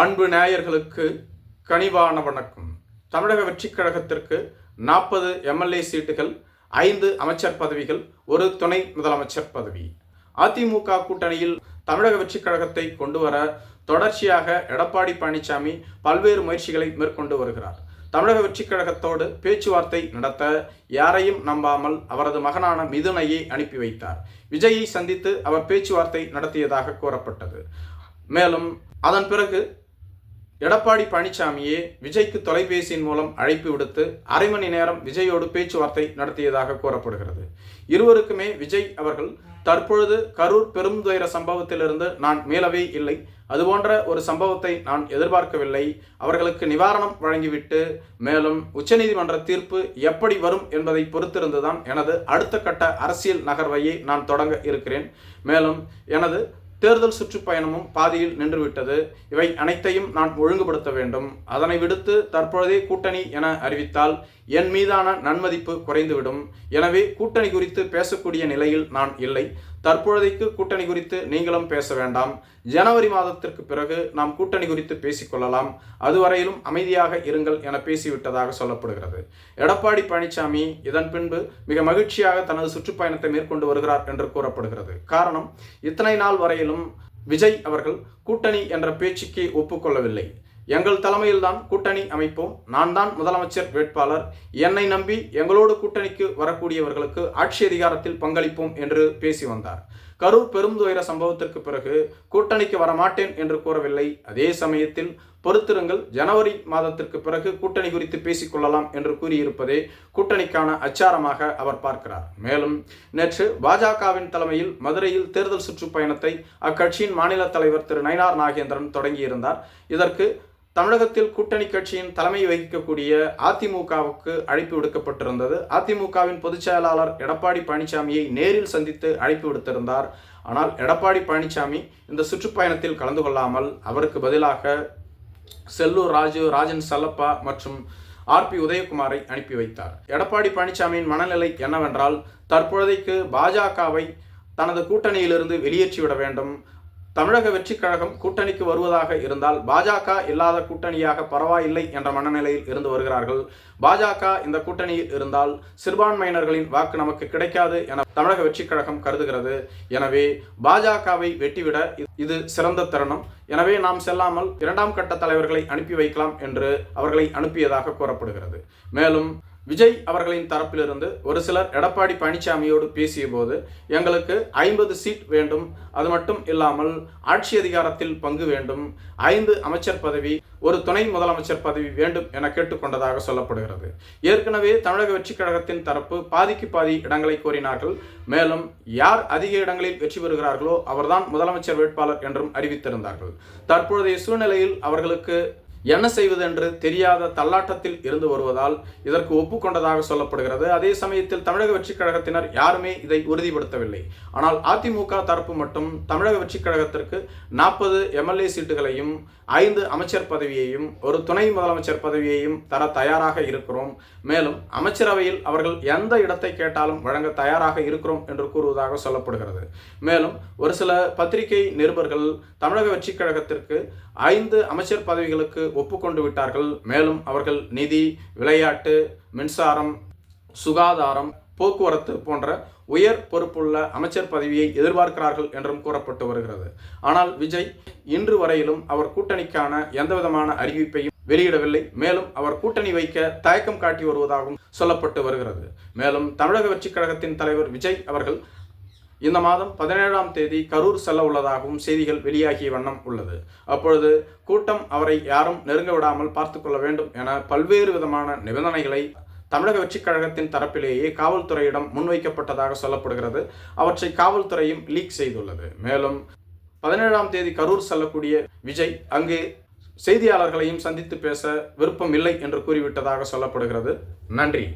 அன்பு நேயர்களுக்கு கனிவான வணக்கம். தமிழக வெற்றிக் கழகத்திற்கு நாற்பது எம்எல்ஏ சீட்டுகள் ஐந்து அமைச்சர் பதவிகள் ஒரு துணை முதலமைச்சர் பதவி. அதிமுக கூட்டணியில் தமிழக வெற்றிக் கழகத்தை கொண்டு வர தொடர்ச்சியாக எடப்பாடி பழனிசாமி பல்வேறு முயற்சிகளை மேற்கொண்டு வருகிறார். தமிழக வெற்றிக் கழகத்தோடு பேச்சுவார்த்தை நடத்த யாரையும் நம்பாமல் அவரது மகனான மிதுனையை அனுப்பி வைத்தார். விஜயை சந்தித்து அவர் பேச்சுவார்த்தை நடத்தியதாக கூறப்பட்டது. மேலும் அதன் பிறகு எடப்பாடி பழனிசாமியே விஜய்க்கு தொலைபேசியின் மூலம் அழைப்பு விடுத்து அரை மணி நேரம் விஜயோடு பேச்சுவார்த்தை நடத்தியதாக கூறப்படுகிறது. இருவருக்குமே விஜய் அவர்கள் தற்பொழுது கரூர் பெருந்துயர சம்பவத்திலிருந்து நான் மேலவே இல்லை. அதுபோன்ற ஒரு சம்பவத்தை நான் எதிர்பார்க்கவில்லை. அவர்களுக்கு நிவாரணம் வழங்கிவிட்டு மேலும் உச்சநீதிமன்ற தீர்ப்பு எப்படி வரும் என்பதை பொறுத்திருந்துதான் எனது அடுத்த கட்ட அரசியல் நகர்வையை நான் தொடங்க இருக்கிறேன். மேலும் எனது தேர்தல் சுற்றுப்பயணமும் பாதியில் நின்றுவிட்டது. இவை அனைத்தையும் நான் ஒழுங்குபடுத்த வேண்டும். அதனை விடுத்து தற்பொழுதே கூட்டணி என அறிவித்தால் என் மீதான நன்மதிப்பு குறைந்துவிடும். எனவே கூட்டணி குறித்து பேசக்கூடிய நிலையில் நான் இல்லை. தற்பொழுதைக்கு கூட்டணி குறித்து நீங்களும் பேச வேண்டாம். ஜனவரி மாதத்திற்கு பிறகு நாம் கூட்டணி குறித்து பேசிக்கொள்ளலாம். அதுவரையிலும் அமைதியாக இருங்கள் என பேசிவிட்டதாக சொல்லப்படுகிறது. எடப்பாடி பழனிசாமி இதன் பின்பு மிக மகிழ்ச்சியாக தனது சுற்றுப்பயணத்தை மேற்கொண்டு வருகிறார் என்று கூறப்படுகிறது. காரணம் இத்தனை நாள் வரையிலும் விஜய் அவர்கள் கூட்டணி என்ற பேச்சுக்கு ஒப்புக்கொள்ளவில்லை. எங்கள் தலைமையில்தான் கூட்டணி அமைப்போம். நான் தான் முதலமைச்சர் வேட்பாளர். என்னை நம்பி எங்களோடு கூட்டணிக்கு வரக்கூடியவர்களுக்கு ஆட்சி அதிகாரத்தில் பங்களிப்போம் என்று பேசி வந்தார். கரூர் பெருந்துயர சம்பவத்திற்கு பிறகு கூட்டணிக்கு வரமாட்டேன் என்று கூறவில்லை. அதே சமயத்தில் பொறுத்திருங்கள் ஜனவரி மாதத்திற்கு பிறகு கூட்டணி குறித்து பேசிக்கொள்ளலாம் என்று கூறியிருப்பதே கூட்டணிக்கான அச்சாரமாக அவர் பார்க்கிறார். மேலும் நேற்று பாஜகவின் தலைமையில் மதுரையில் தேர்தல் சுற்றுப்பயணத்தை அக்கட்சியின் மாநில தலைவர் திரு நயினார் நாகேந்திரன் தொடங்கியிருந்தார். இதற்கு தமிழகத்தில் கூட்டணி கட்சியின் தலைமை வகிக்கக்கூடிய அதிமுகவுக்கு அழைப்பு விடுக்கப்பட்டிருந்தது. அதிமுகவின் பொதுச் செயலாளர் எடப்பாடி பழனிசாமியை நேரில் சந்தித்து அழைப்பு விடுத்திருந்தார். ஆனால் எடப்பாடி பழனிசாமி இந்த சுற்றுப்பயணத்தில் கலந்து கொள்ளாமல் அவருக்கு பதிலாக செல்லூர் ராஜு ராஜன் சல்லப்பா மற்றும் ஆர்பி உதயகுமாரை அனுப்பி வைத்தார். எடப்பாடி பழனிசாமியின் மனநிலை என்னவென்றால் தற்பொழுதைக்கு பாஜகவை தனது கூட்டணியிலிருந்து வெளியேற்றிவிட வேண்டும். தமிழக வெற்றிக் கழகம் கூட்டணிக்கு வருவதாக இருந்தால் பாஜக இல்லாத கூட்டணியாக பரவாயில்லை என்ற மனநிலையில் இருந்து வருகிறார்கள். பாஜக இந்த கூட்டணியில் இருந்தால் சிறுபான்மையினர்களின் வாக்கு நமக்கு கிடைக்காது என தமிழக வெற்றிக் கழகம் கருதுகிறது. எனவே பாஜகவை வெட்டிவிட இது சிறந்த தருணம். எனவே நாம் செல்லாமல் இரண்டாம் கட்ட தலைவர்களை அனுப்பி வைக்கலாம் என்று அவர்களை அனுப்பியதாக கூறப்படுகிறது. மேலும் விஜய் அவர்களின் தரப்பிலிருந்து ஒரு சிலர் எடப்பாடி பழனிசாமியோடு பேசிய போது எங்களுக்கு ஐம்பது சீட் வேண்டும். அது மட்டும் இல்லாமல் ஆட்சி அதிகாரத்தில் பங்கு வேண்டும். ஐந்து அமைச்சர் பதவி ஒரு துணை முதலமைச்சர் பதவி வேண்டும் என கேட்டுக்கொண்டதாக சொல்லப்படுகிறது. ஏற்கனவே தமிழக வெற்றிக் கழகத்தின் தரப்பு பாதிக்கு பாதி இடங்களை கோரினார்கள். மேலும் யார் அதிக இடங்களில் வெற்றி பெறுகிறார்களோ அவர்தான் முதலமைச்சர் வேட்பாளர் என்றும் அறிவித்திருந்தார்கள். தற்பொழுதைய சூழ்நிலையில் அவர்களுக்கு என்ன செய்வது என்று தெரியாத தள்ளாட்டத்தில் இருந்து வருவதால் இதற்கு ஒப்புக்கொண்டதாக சொல்லப்படுகிறது. அதே சமயத்தில் தமிழக வெற்றிக் கழகத்தினர் யாருமே இதை உறுதிப்படுத்தவில்லை. ஆனால் அதிமுக தரப்பு மட்டும் தமிழக வெற்றிக் கழகத்திற்கு நாற்பது எம்எல்ஏ சீட்டுகளையும் ஐந்து அமைச்சர் பதவியையும் ஒரு துணை முதலமைச்சர் பதவியையும் தர தயாராக இருக்கிறோம். மேலும் அமைச்சரவையில் அவர்கள் எந்த இடத்தை கேட்டாலும் வழங்க தயாராக இருக்கிறோம் என்று கூறுவதாக சொல்லப்படுகிறது. மேலும் ஒரு சில பத்திரிகை நிருபர்கள் தமிழக வெற்றிக் கழகத்திற்கு ஐந்து அமைச்சர் பதவிகளுக்கு ஒப்புக்கொண்டு விட்டார்கள் மேலும் அவர்கள் நிதி விளையாட்டு மின்சாரம் சுகாதாரம் போக்குவரத்து போன்ற உயர் பொறுப்புள்ள அமைச்சர் பதவியை எதிர்பார்க்கிறார்கள் என்றும் கூறப்பட்டு வருகிறது. ஆனால் விஜய் இன்று வரையிலும் அவர் கூட்டணிக்கான எந்தவிதமான அறிவிப்பையும் வெளியிடவில்லை. மேலும் அவர் கூட்டணி வைக்க தயக்கம் காட்டி வருவதாகவும் சொல்லப்பட்டு வருகிறது. மேலும் தமிழக வெற்றிக் கழகத்தின் தலைவர் விஜய் அவர்கள் இந்த மாதம் பதினேழாம் தேதி கரூர் செல்ல உள்ளதாகவும் செய்திகள் வெளியாகிய வண்ணம் உள்ளது. அப்பொழுது கூட்டம் அவரை யாரும் நெருங்க விடாமல் பார்த்து கொள்ள வேண்டும் என பல்வேறு விதமான நிபந்தனைகளை தமிழக வெற்றிக் கழகத்தின் தரப்பிலேயே காவல்துறையிடம் முன்வைக்கப்பட்டதாக சொல்லப்படுகிறது. அவற்றை காவல்துறையும் லீக் செய்துள்ளது. மேலும் பதினேழாம் தேதி கரூர் செல்லக்கூடிய விஜய் அங்கு செய்தியாளர்களையும் சந்தித்து பேச விருப்பம் இல்லை என்று கூறிவிட்டதாக சொல்லப்படுகிறது. நன்றி.